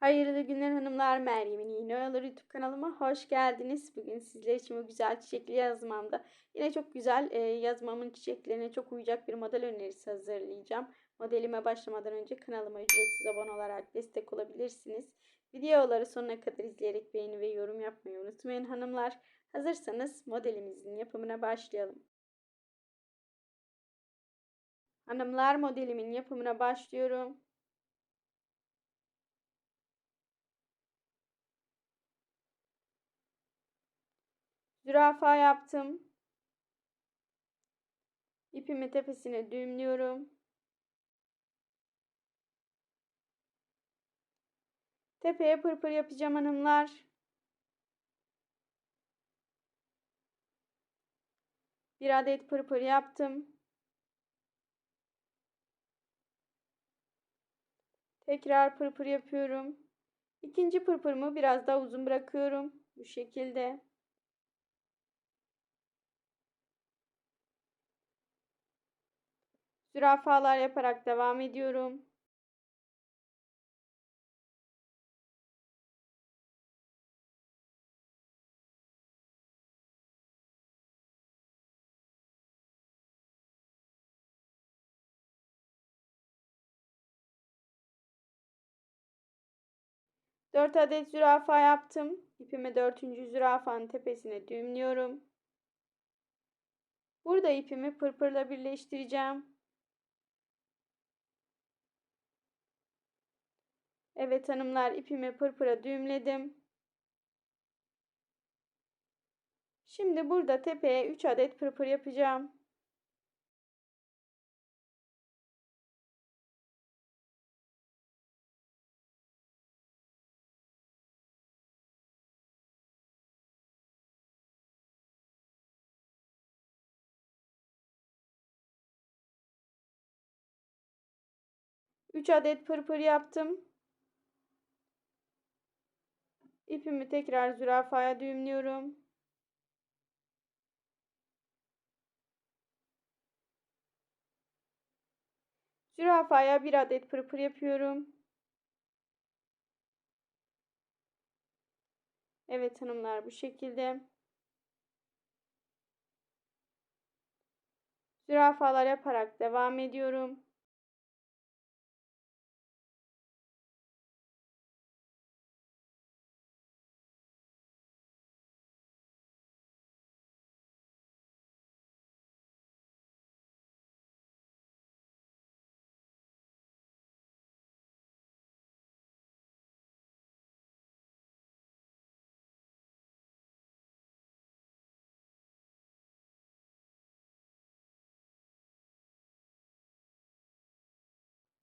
Hayırlı günler hanımlar. Meryem'in Yeni Oyaları YouTube kanalıma hoş geldiniz. Bugün sizler için bu güzel çiçekli yazmamda yine çok güzel e, yazmamın çiçeklerine çok uyacak bir model önerisi hazırlayacağım. Modelime başlamadan önce kanalıma ücretsiz abone olarak destek olabilirsiniz. Videoları sonuna kadar izleyerek beğeni ve yorum yapmayı unutmayın hanımlar. Hazırsanız modelimizin yapımına başlayalım. Hanımlar modelimin yapımına başlıyorum. Zürafa yaptım. İpimi tepesine düğümlüyorum. Tepeye pırpır yapacağım hanımlar. Bir adet pırpır yaptım. Tekrar pırpır yapıyorum. İkinci pırpırımı biraz daha uzun bırakıyorum. Bu şekilde. Zürafalar yaparak devam ediyorum. Dört adet zürafa yaptım. İpimi dörtüncü zürafanın tepesine düğümlüyorum. Burada ipimi pırpırla birleştireceğim. Evet hanımlar ipimi pırpıra düğümledim. Şimdi burada tepeye 3 adet pırpır yapacağım. Üç adet pırpır yaptım. İpimi tekrar zürafaya düğümlüyorum. Zürafaya bir adet pırpır yapıyorum. Evet hanımlar bu şekilde. Zürafalar yaparak devam ediyorum.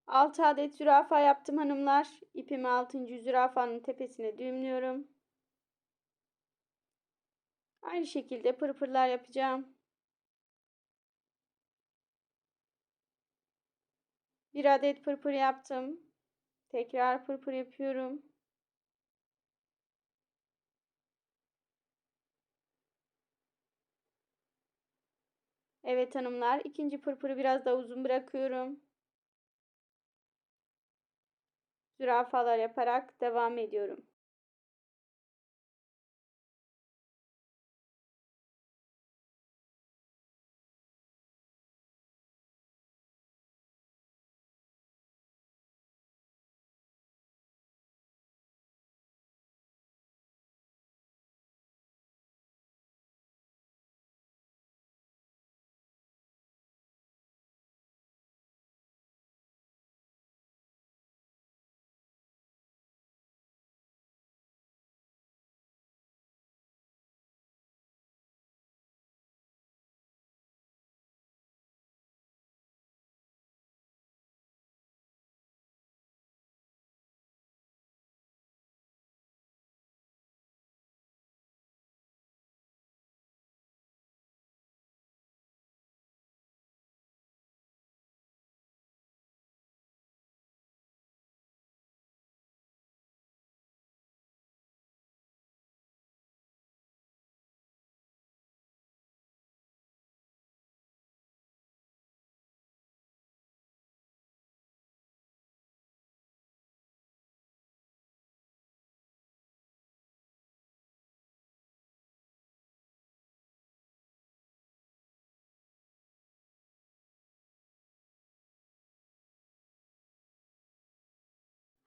Altı adet zürafa yaptım hanımlar. İpimi altıncı zürafanın tepesine düğümlüyorum. Aynı şekilde pırpırlar yapacağım. Bir adet pırpır yaptım. Tekrar pırpır yapıyorum. Evet hanımlar ikinci pırpırı biraz daha uzun bırakıyorum. Zürafalar yaparak devam ediyorum.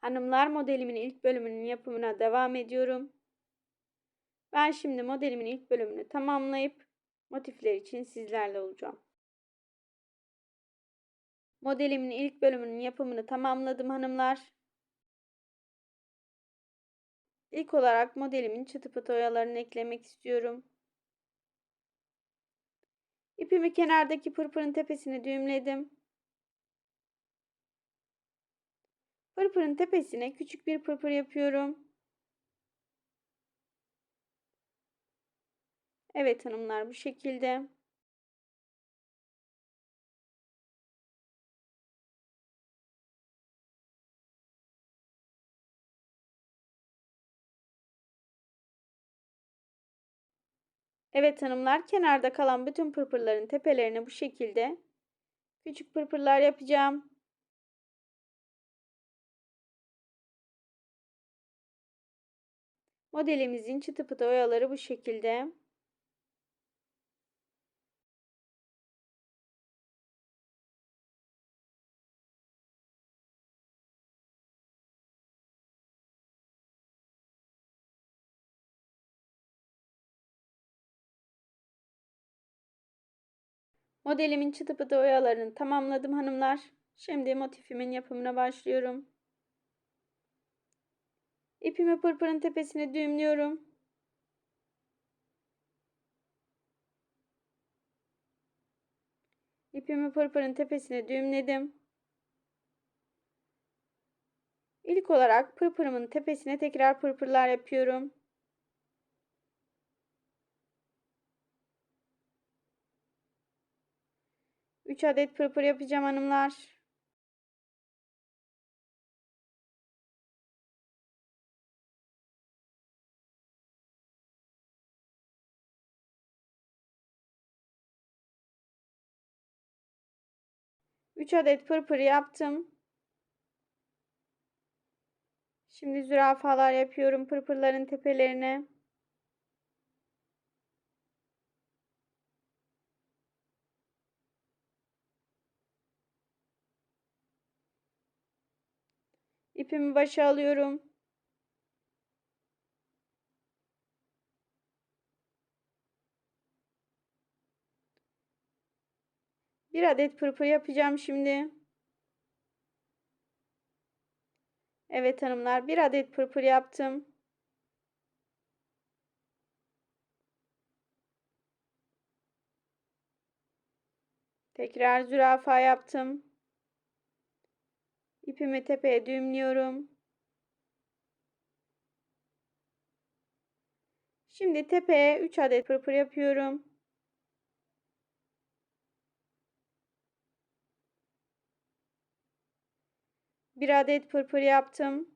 Hanımlar modelimin ilk bölümünün yapımına devam ediyorum. Ben şimdi modelimin ilk bölümünü tamamlayıp motifler için sizlerle olacağım. Modelimin ilk bölümünün yapımını tamamladım hanımlar. İlk olarak modelimin çıtı pıtı oyalarını eklemek istiyorum. İpimi kenardaki pırpırın tepesine düğümledim. Pırpırın tepesine küçük bir pırpır yapıyorum. Evet hanımlar bu şekilde. Evet hanımlar kenarda kalan bütün pırpırların tepelerine bu şekilde küçük pırpırlar yapacağım. Modelimizin çıtı pıtı oyaları bu şekilde. Modelimin çıtı pıtı oyalarını tamamladım hanımlar. Şimdi motifimin yapımına başlıyorum. İpimi pırpırın tepesine düğümlüyorum. İpimi pırpırın tepesine düğümledim. İlk olarak pırpırımın tepesine tekrar pırpırlar yapıyorum. 3 adet pırpır yapacağım hanımlar. Üç adet pırpır yaptım. Şimdi zürafalar yapıyorum pırpırların tepelerine. İpimi başa alıyorum. Bir adet pırpır yapacağım şimdi. Evet hanımlar bir adet pırpır yaptım. Tekrar zürafa yaptım. İpimi tepeye düğümlüyorum. Şimdi tepeye 3 adet pırpır yapıyorum. Bir adet pırpır yaptım.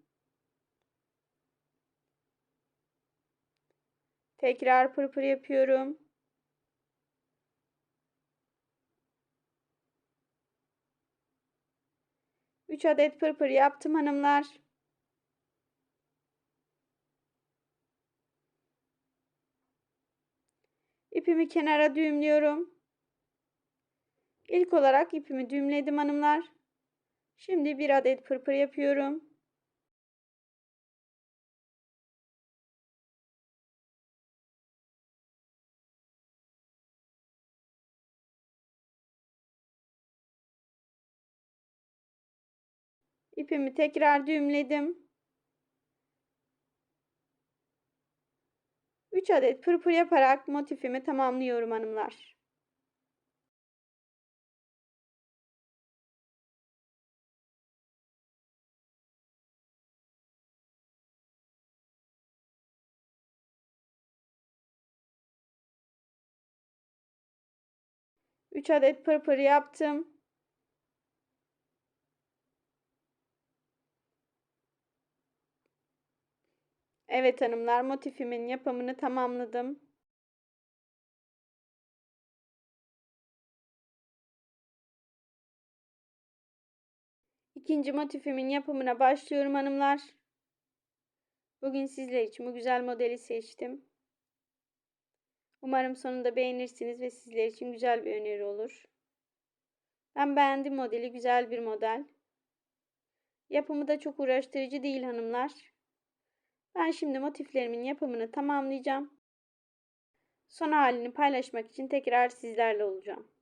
Tekrar pırpır yapıyorum. 3 adet pırpır yaptım hanımlar. İpimi kenara düğümlüyorum. İlk olarak ipimi düğümledim hanımlar. Şimdi bir adet pırpır yapıyorum. İpimi tekrar düğümledim. 3 adet pırpır yaparak motifimi tamamlıyorum hanımlar. Üç adet pırpır yaptım. Evet hanımlar motifimin yapımını tamamladım. İkinci motifimin yapımına başlıyorum hanımlar. Bugün sizler için bu güzel modeli seçtim. Umarım sonunda beğenirsiniz ve sizler için güzel bir öneri olur. Ben beğendim modeli. Güzel bir model. Yapımı da çok uğraştırıcı değil hanımlar. Ben şimdi motiflerimin yapımını tamamlayacağım. Son halini paylaşmak için tekrar sizlerle olacağım.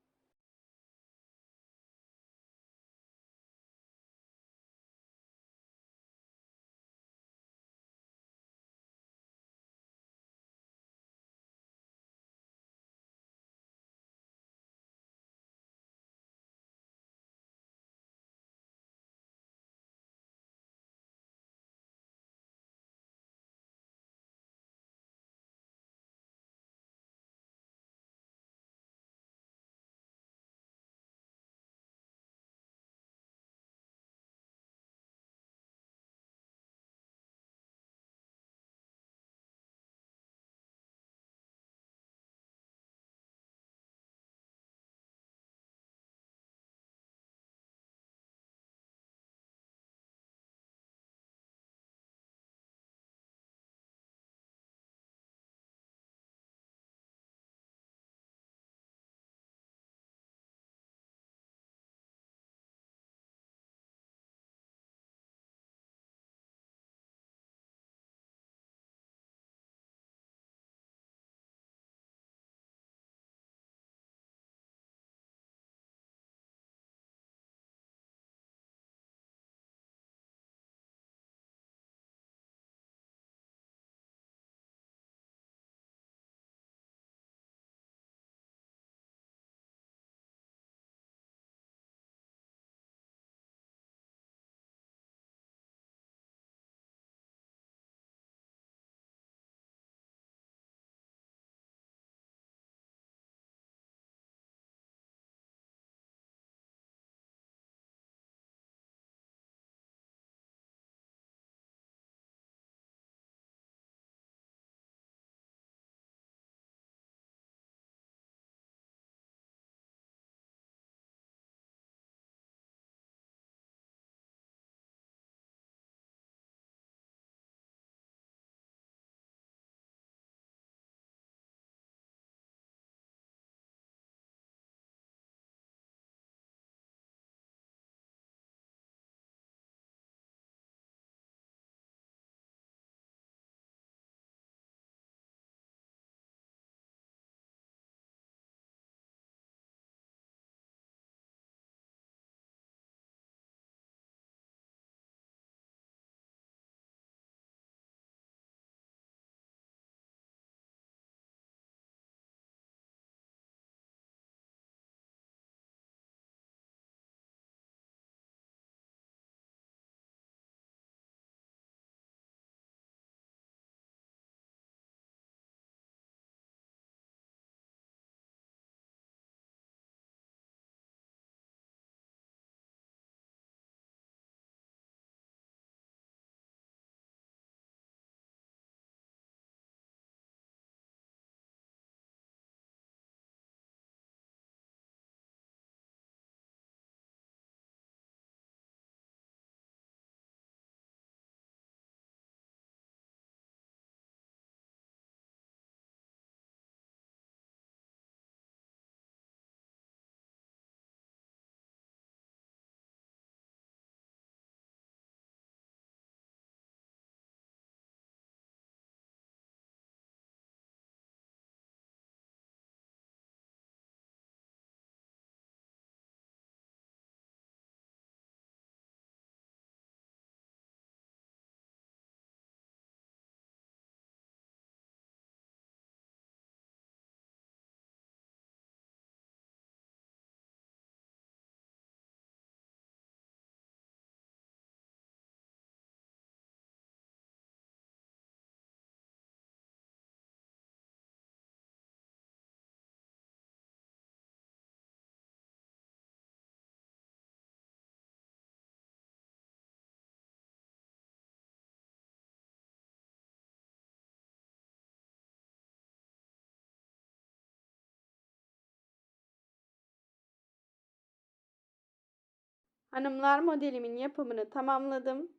Hanımlar modelimin yapımını tamamladım.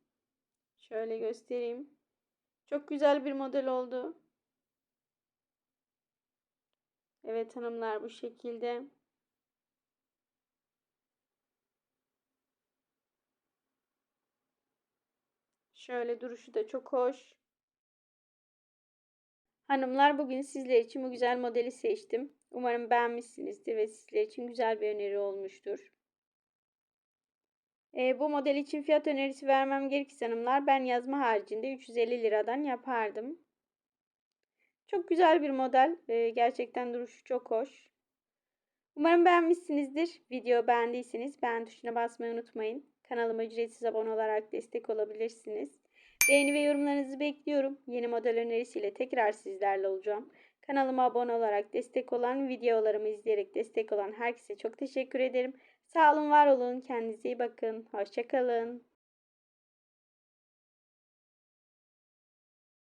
Şöyle göstereyim. Çok güzel bir model oldu. Evet hanımlar bu şekilde. Şöyle duruşu da çok hoş. Hanımlar bugün sizler için bu güzel modeli seçtim. Umarım beğenmişsinizdir ve sizler için güzel bir öneri olmuştur. E, bu model için fiyat önerisi vermem gerekirse hanımlar ben yazma haricinde 350 liradan yapardım. Çok güzel bir model. E, gerçekten duruşu çok hoş. Umarım beğenmişsinizdir. Video beğendiyseniz beğen tuşuna basmayı unutmayın. Kanalıma ücretsiz abone olarak destek olabilirsiniz. Beğeni ve yorumlarınızı bekliyorum. Yeni model önerisiyle tekrar sizlerle olacağım. Kanalıma abone olarak destek olan, videolarımı izleyerek destek olan herkese çok teşekkür ederim. Sağ olun, var olun. Kendinize iyi bakın. Hoşçakalın.